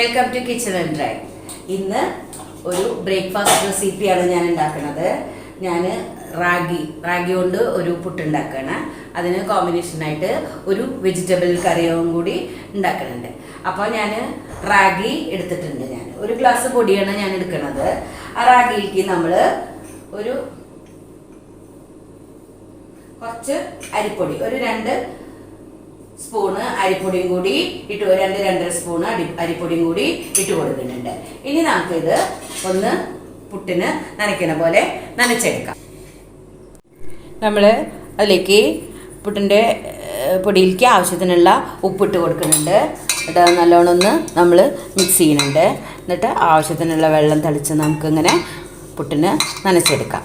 Welcome to kitchen and dry ഇന്ന് ഒരു breakfast റെസിപ്പിയാണ് ഞാൻ ഉണ്ടാക്കുന്നത്. ഞാൻ റാഗി റാഗി കൊണ്ട് ഒരു പുട്ടുണ്ടാക്കുകയാണ് അതിന് കോമ്പിനേഷനായിട്ട് ഒരു വെജിറ്റബിൾ കറിയും കൂടി ഉണ്ടാക്കുന്നുണ്ട്. അപ്പോൾ ഞാൻ റാഗി എടുത്തിട്ടുണ്ട് ഞാൻ. ഒരു ഗ്ലാസ് പൊടിയാണ് ഞാൻ എടുക്കുന്നത്. ആ റാഗിക്ക് നമ്മൾ ഒരു കുറച്ച് അരിപ്പൊടി ഒരു രണ്ട് സ്പൂണ് അരിപ്പൊടിയും കൂടി ഇട്ട് രണ്ട് രണ്ടര സ്പൂണ് അരി അരിപ്പൊടിയും കൂടി ഇട്ട് കൊടുക്കുന്നുണ്ട്. ഇനി നമുക്കിത് ഒന്ന് പുട്ടിന് നനയ്ക്കുന്ന പോലെ നനച്ചെടുക്കാം. നമ്മൾ അതിലേക്ക് പുട്ടിന്റെ പൊടിയിലേക്ക് ആവശ്യത്തിനുള്ള ഉപ്പിട്ട് കൊടുക്കുന്നുണ്ട്. എന്നിട്ട് നല്ലോണം ഒന്ന് നമ്മൾ മിക്സ് ചെയ്യുന്നുണ്ട്. എന്നിട്ട് ആവശ്യത്തിനുള്ള വെള്ളം തളിച്ച് നമുക്കിങ്ങനെ പുട്ടിന് നനച്ചെടുക്കാം.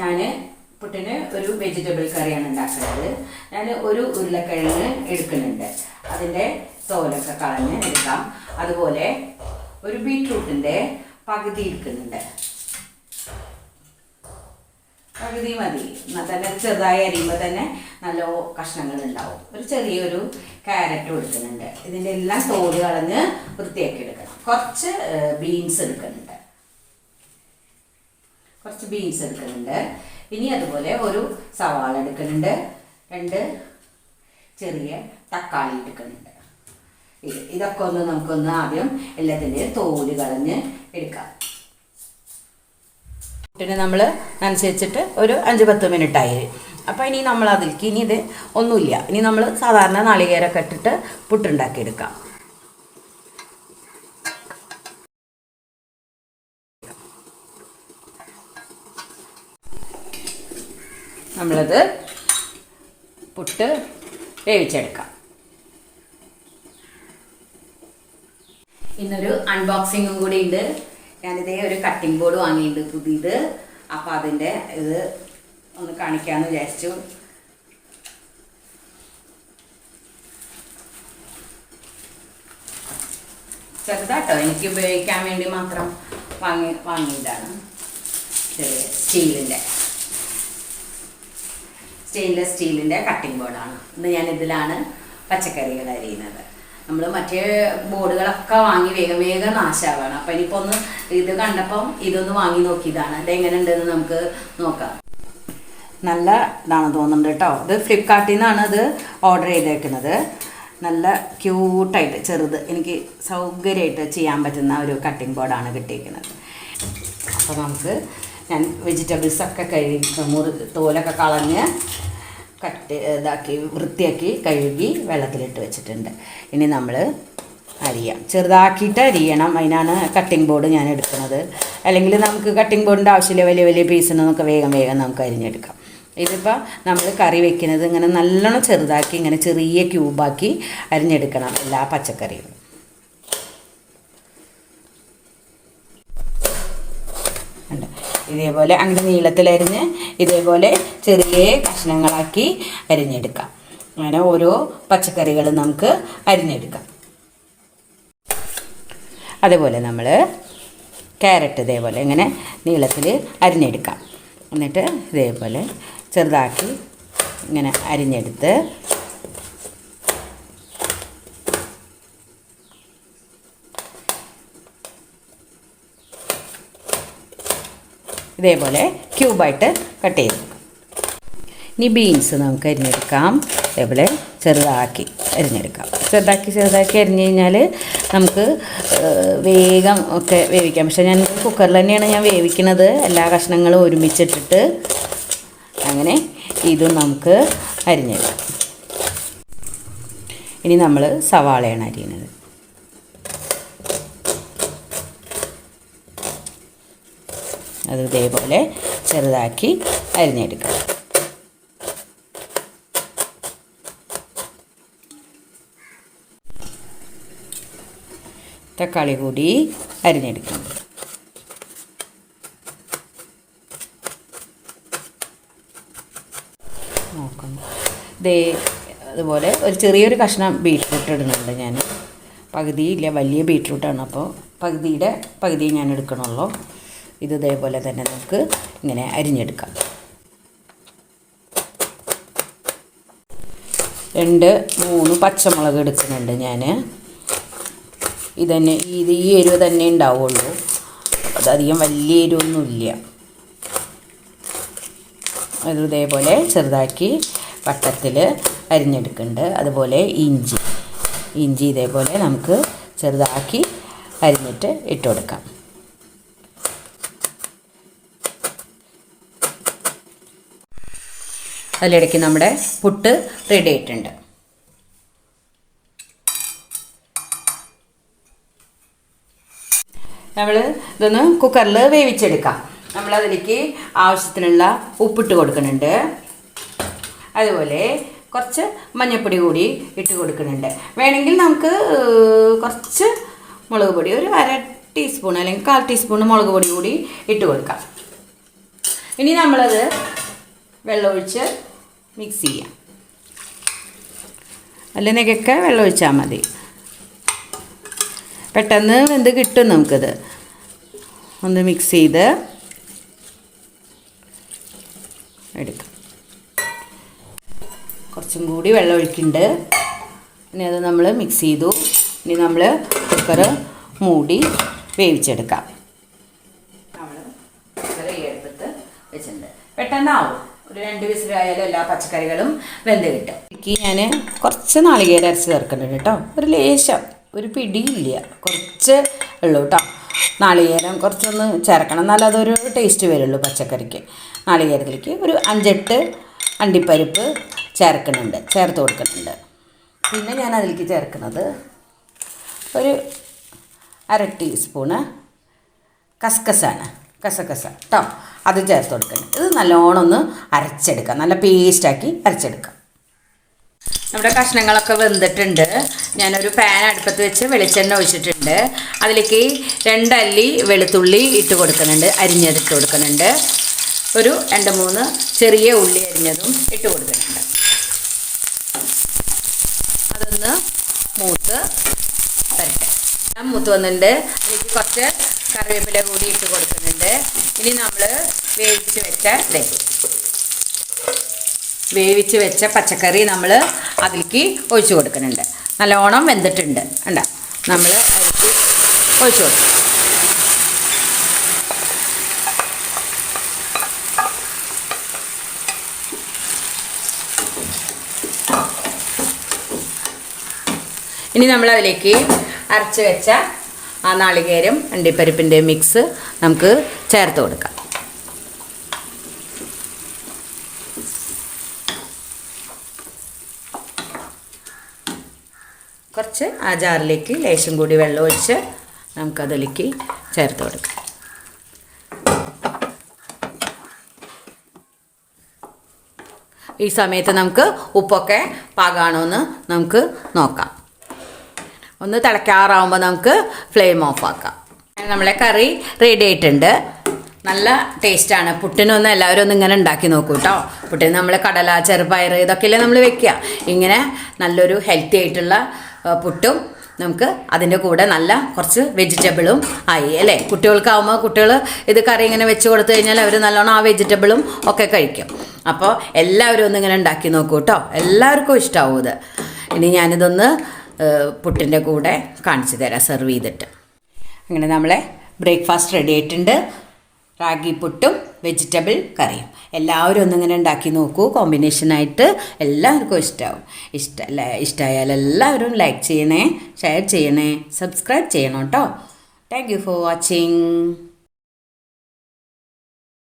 ഞാൻ പുട്ടിന് ഒരു വെജിറ്റബിൾ കറിയാണ് ഉണ്ടാക്കുന്നത്. ഞാൻ ഒരു ഉരുളക്കിഴങ്ങ് എടുക്കുന്നുണ്ട്. അതിന്റെ തോലൊക്കെ കളഞ്ഞ് എടുക്കാം. അതുപോലെ ഒരു ബീട്രൂട്ടിന്റെ പകുതി എടുക്കുന്നുണ്ട്. പകുതി മതി. തന്നെ ചെറുതായി അരിയുമ്പോൾ തന്നെ നല്ല കഷ്ണങ്ങൾ ഉണ്ടാവും. ഒരു ചെറിയൊരു ക്യാരറ്റ് എടുക്കുന്നുണ്ട്. ഇതിന്റെ എല്ലാം തോൽ കളഞ്ഞ് വൃത്തിയാക്കി എടുക്കണം. കുറച്ച് ബീൻസ് എടുക്കുന്നുണ്ട്. കുറച്ച് ബീൻസ് എടുക്കുന്നുണ്ട്. ഇനി അതുപോലെ ഒരു സവാള എടുക്കുന്നുണ്ട്. രണ്ട് ചെറിയ തക്കാളി എടുക്കുന്നുണ്ട്. ഇത് ഇതൊക്കെ ഒന്ന് നമുക്കൊന്ന് ആദ്യം എല്ലാത്തിന്റെയും തോൽ കളഞ്ഞ് എടുക്കാം. പിന്നെ നമ്മൾ അനുസരിച്ചിട്ട് ഒരു അഞ്ച് പത്ത് മിനിറ്റ് ആയി അപ്പോൾ ഇനി നമ്മൾ അതിലേക്ക് ഇനി ഇത് ഒന്നുമില്ല. ഇനി നമ്മൾ സാധാരണ നാളികേരൊക്കെ ഇട്ടിട്ട് പുട്ടുണ്ടാക്കിയെടുക്കാം. നമ്മളത് പുട്ട് വേവിച്ചെടുക്കാം. ഇന്നൊരു അൺബോക്സിങ്ങും കൂടി ഉണ്ട്. ഞാനിതേ ഒരു കട്ടിംഗ് ബോർഡ് വാങ്ങിയിട്ടുണ്ട് പുതിയത്. അപ്പം അതിന്റെ ഇത് ഒന്ന് കാണിക്കാമെന്ന് വിചാരിച്ചു. ചെറുതാട്ടോ. എനിക്ക് ഉപയോഗിക്കാൻ വേണ്ടി മാത്രം വാങ്ങി വാങ്ങിയതാണ്. ചെറിയ സ്റ്റീലിന്റെ സ്റ്റെയിൻലെസ് സ്റ്റീലിന്റെ കട്ടിംഗ് ബോർഡാണ് ഇന്ന് ഞാൻ ഇതിലാണ് പച്ചക്കറികൾ അരിയുന്നത്. നമ്മൾ മറ്റേ ബോർഡുകളൊക്കെ വാങ്ങി വേഗം വേഗം നാശാവാണ് അപ്പം ഇനിയിപ്പോൾ ഒന്ന് ഇത് കണ്ടപ്പം ഇതൊന്ന് വാങ്ങി നോക്കിയതാണ്. ഇതെങ്ങനെ ഉണ്ടെന്ന് നമുക്ക് നോക്കാം. നല്ല ഇതാണ് തോന്നുന്നുണ്ട് കേട്ടോ. ഇത് ഫ്ലിപ്കാർട്ടിൽ നിന്നാണ് ഇത് ഓർഡർ ചെയ്തേക്കുന്നത്. നല്ല ക്യൂട്ടായിട്ട് ചെറുത് എനിക്ക് സൗകര്യമായിട്ട് ചെയ്യാൻ പറ്റുന്ന ഒരു കട്ടിംഗ് ബോർഡാണ് കിട്ടിയിരിക്കുന്നത് അപ്പോൾ നമുക്ക് ഞാൻ വെജിറ്റബിൾസൊക്കെ കഴുകി മുറി തോലൊക്കെ കളഞ്ഞ് കട്ട് ഇതാക്കി വൃത്തിയാക്കി കഴുകി വെള്ളത്തിലിട്ട് വെച്ചിട്ടുണ്ട്. ഇനി നമ്മൾ അരിയാം. ചെറുതാക്കിയിട്ട് അരിയണം. അതിനാണ് കട്ടിംഗ് ബോർഡ് ഞാൻ എടുക്കുന്നത്. അല്ലെങ്കിൽ നമുക്ക് കട്ടിംഗ് ബോർഡിന്റെ ആവശ്യമില്ല വലിയ വലിയ പീസിനൊക്കെ വേഗം വേഗം നമുക്ക് അരിഞ്ഞെടുക്കാം. ഇതിപ്പോൾ നമ്മൾ കറി വെക്കുന്നത് ഇങ്ങനെ നല്ലോണം ചെറുതാക്കി ഇങ്ങനെ ചെറിയ ക്യൂബാക്കി അരിഞ്ഞെടുക്കണം എല്ലാ പച്ചക്കറിയും. ഉണ്ട് ഇതേപോലെ അങ്ങനെ നീളത്തിലരിഞ്ഞ് ഇതേപോലെ ചെറിയ കഷ്ണങ്ങളാക്കി അരിഞ്ഞെടുക്കാം. അങ്ങനെ ഓരോ പച്ചക്കറികളും നമുക്ക് അരിഞ്ഞെടുക്കാം. അതേപോലെ നമ്മൾ ക്യാരറ്റ് ഇതേപോലെ ഇങ്ങനെ നീളത്തിൽ അരിഞ്ഞെടുക്കാം. എന്നിട്ട് ഇതേപോലെ ചെറുതാക്കി ഇങ്ങനെ അരിഞ്ഞെടുത്ത് ഇതേപോലെ ക്യൂബായിട്ട് കട്ട് ചെയ്ത്. ഇനി ബീൻസ് നമുക്ക് അരിഞ്ഞെടുക്കാം. ഇതേപോലെ ചെറുതാക്കി അരിഞ്ഞെടുക്കാം. ചെറുതാക്കി ചെറുതാക്കി അരിഞ്ഞ് കഴിഞ്ഞാൽ നമുക്ക് വേഗം ഒക്കെ വേവിക്കാം. പക്ഷേ ഞാൻ കുക്കറിൽ തന്നെയാണ് ഞാൻ വേവിക്കുന്നത്. എല്ലാ കഷ്ണങ്ങളും ഒരുമിച്ചിട്ടിട്ട് അങ്ങനെ ഇതും നമുക്ക് അരിഞ്ഞെടുക്കാം. ഇനി നമ്മൾ സവാളയാണ് അരിയുന്നത്. അത് ഇതേപോലെ ചെറുതാക്കി അരിഞ്ഞെടുക്കാം. തക്കാളി കൂടി അരിഞ്ഞെടുക്കാം. നോക്കണം ദേ അതുപോലെ ഒരു ചെറിയൊരു കഷ്ണം ബീട്രൂട്ട് ഇടുന്നുണ്ട് ഞാൻ. പകുതിയില്ല വലിയ ബീട്രൂട്ടാണ്. അപ്പോൾ പകുതിയുടെ പകുതി ഞാൻ എടുക്കണുള്ളൂ ഇത് ഇതേപോലെ തന്നെ നമുക്ക് ഇങ്ങനെ അരിഞ്ഞെടുക്കാം. രണ്ട് മൂന്ന് പച്ചമുളക് എടുക്കുന്നുണ്ട് ഞാൻ ഇതന്നെ ഇത് ഈ എരിവ് തന്നെ ഉണ്ടാവുള്ളൂ. അതധികം വലിയ എരിവൊന്നുമില്ല. അത് ഇതേപോലെ ചെറുതാക്കി വട്ടത്തിൽ അരിഞ്ഞെടുക്കുന്നുണ്ട്. അതുപോലെ ഇഞ്ചി. ഇഞ്ചി ഇതേപോലെ നമുക്ക് ചെറുതാക്കി അരിഞ്ഞിട്ട് ഇട്ട് കൊടുക്കാം. അതിലിടയ്ക്ക് നമ്മുടെ പുട്ട് റെഡി ആയിട്ടുണ്ട്. നമ്മൾ ഇതൊന്ന് കുക്കറിൽ വേവിച്ചെടുക്കാം. നമ്മളതിലേക്ക് ആവശ്യത്തിനുള്ള ഉപ്പിട്ട് കൊടുക്കുന്നുണ്ട്. അതുപോലെ കുറച്ച് മഞ്ഞൾപ്പൊടി കൂടി ഇട്ട് കൊടുക്കുന്നുണ്ട്. വേണമെങ്കിൽ നമുക്ക് കുറച്ച് മുളക് പൊടി ഒരു അര ടീസ്പൂൺ അല്ലെങ്കിൽ കാൽ ടീസ്പൂൺ മുളക് പൊടി കൂടി ഇട്ട് കൊടുക്കാം. ഇനി നമ്മളത് വെള്ളമൊഴിച്ച് മിക്സ് ചെയ്യാം. അല്ലെന്നൊക്കെ വെള്ളമൊഴിച്ചാൽ മതി. പെട്ടെന്ന് വെന്ത് കിട്ടും നമുക്കത്. ഒന്ന് മിക്സ് ചെയ്ത് എടുക്കാം. കുറച്ചും കൂടി വെള്ളം ഒഴിക്കുന്നുണ്ട് ഇനി അത് നമ്മൾ മിക്സ് ചെയ്തു. ഇനി നമ്മൾ കുക്കർ മൂടി വേവിച്ചെടുക്കാം. നമ്മൾ കുക്കർ ഈ അടുപ്പത്ത് വെച്ചിട്ടുണ്ട്. പെട്ടെന്നാവും. ഒരു രണ്ട് വിസിലായാലും എല്ലാ പച്ചക്കറികളും വെന്ത് കിട്ടും. എനിക്ക് ഞാൻ കുറച്ച് നാളികേരം അരച്ച് ചേർക്കുന്നുണ്ട് കേട്ടോ. ഒരു ലേശം ഒരു പിടിയില്ല. കുറച്ച് ഉള്ളൂ കേട്ടോ. നാളികേരം കുറച്ചൊന്ന് ചേർക്കണം. എന്നാലും അതൊരു ടേസ്റ്റ് വരുള്ളൂ പച്ചക്കറിക്ക്. നാളികേരത്തിലേക്ക് ഒരു അഞ്ചെട്ട് അണ്ടിപ്പരിപ്പ് ചേർക്കുന്നുണ്ട് ചേർത്ത് കൊടുക്കുന്നുണ്ട്. പിന്നെ ഞാൻ അതിലേക്ക് ചേർക്കുന്നത് ഒരു അര ടീസ്പൂണ് കസ്കസാണ്. കസകസ കേട്ടോ അത് ചേർത്ത് കൊടുക്കണം ഇത് നല്ലോണം ഒന്ന് അരച്ചെടുക്കാം. നല്ല പേസ്റ്റാക്കി അരച്ചെടുക്കാം. നമ്മുടെ കഷ്ണങ്ങളൊക്കെ വെന്തിട്ടുണ്ട്. ഞാനൊരു പാൻ അടുപ്പത്ത് വെച്ച് വെളിച്ചെണ്ണ ഒഴിച്ചിട്ടുണ്ട്. അതിലേക്ക് രണ്ടല്ലി വെളുത്തുള്ളി ഇട്ട് കൊടുക്കുന്നുണ്ട്. അരിഞ്ഞത് ഇട്ട് കൊടുക്കുന്നുണ്ട്. ഒരു രണ്ട് മൂന്ന് ചെറിയ ഉള്ളി അരിഞ്ഞതും ഇട്ട് കൊടുക്കുന്നുണ്ട്. അതൊന്ന് മൂത്ത് വരട്ടെ. മൂത്ത് വന്നിട്ടുണ്ട്. അതിലേക്ക് കുറച്ച് കറിവേപ്പില കൂടി ഇട്ട് കൊടുക്കുന്നുണ്ട്. ഇനി നമ്മൾ വേവിച്ച് വെച്ച വേവിച്ച് വെച്ച പച്ചക്കറി നമ്മൾ അതിലേക്ക് ഒഴിച്ച് കൊടുക്കുന്നുണ്ട്. നല്ലോണം വെന്തിട്ടുണ്ട്. അണ്ട നമ്മൾ അതിലേക്ക് ഒഴിച്ച് കൊടുക്കും. ഇനി നമ്മൾ അതിലേക്ക് അരച്ച് വെച്ച ആ നാളികേരം അണ്ടിപ്പരിപ്പിന്റെ മിക്സ് നമുക്ക് ചേർത്ത് കൊടുക്കാം. കുറച്ച് ആ ജാറിലേക്ക് ലേശം കൂടി വെള്ളം ഒഴിച്ച് നമുക്കതിലേക്ക് ചേർത്ത് കൊടുക്കാം. ഈ സമയത്ത് നമുക്ക് ഉപ്പൊക്കെ പാകാണോ എന്ന് നമുക്ക് നോക്കാം. ഒന്ന് തിളയ്ക്കാറാവുമ്പോൾ നമുക്ക് ഫ്ലെയിം ഓഫ് ആക്കാം. നമ്മളെ കറി റെഡി ആയിട്ടുണ്ട്. നല്ല ടേസ്റ്റാണ് പുട്ടിനൊന്നും എല്ലാവരും ഒന്ന് ഇങ്ങനെ ഉണ്ടാക്കി നോക്കൂ കേട്ടോ പുട്ടിന് നമ്മൾ കടല ചെറുപയർ ഇതൊക്കെയല്ലേ നമ്മൾ വെക്കുക. ഇങ്ങനെ നല്ലൊരു ഹെൽത്തി ആയിട്ടുള്ള പുട്ടും നമുക്ക് അതിന്റെ കൂടെ നല്ല കുറച്ച് വെജിറ്റബിളും ആയി അല്ലേ? കുട്ടികൾക്കാവുമ്പോൾ കുട്ടികൾ ഇത് കറി ഇങ്ങനെ വെച്ച് കൊടുത്തു കഴിഞ്ഞാൽ അവർ നല്ലോണം ആ വെജിറ്റബിളും ഒക്കെ കഴിക്കും. അപ്പോൾ എല്ലാവരും ഒന്ന് ഇങ്ങനെ ഉണ്ടാക്കി നോക്കൂ കേട്ടോ എല്ലാവർക്കും ഇഷ്ടമാവും ഇത്. ഇനി ഞാനിതൊന്ന് പുട്ടിന്റെ കൂടെ കാണിച്ചു തരാം സെർവ് ചെയ്തിട്ട്. അങ്ങനെ നമ്മളെ ബ്രേക്ക്ഫാസ്റ്റ് റെഡി ആയിട്ടുണ്ട്. റാഗി പുട്ടും വെജിറ്റബിൾ കറിയും. എല്ലാവരും ഒന്നിങ്ങനെ ഉണ്ടാക്കി നോക്കൂ. കോമ്പിനേഷനായിട്ട് എല്ലാവർക്കും ഇഷ്ടമാവും ഇഷ്ടം ഇഷ്ടമായാൽ എല്ലാവരും ലൈക്ക് ചെയ്യണേ ഷെയർ ചെയ്യണേ സബ്സ്ക്രൈബ് ചെയ്യണം കേട്ടോ താങ്ക് യു ഫോർ വാച്ചിങ്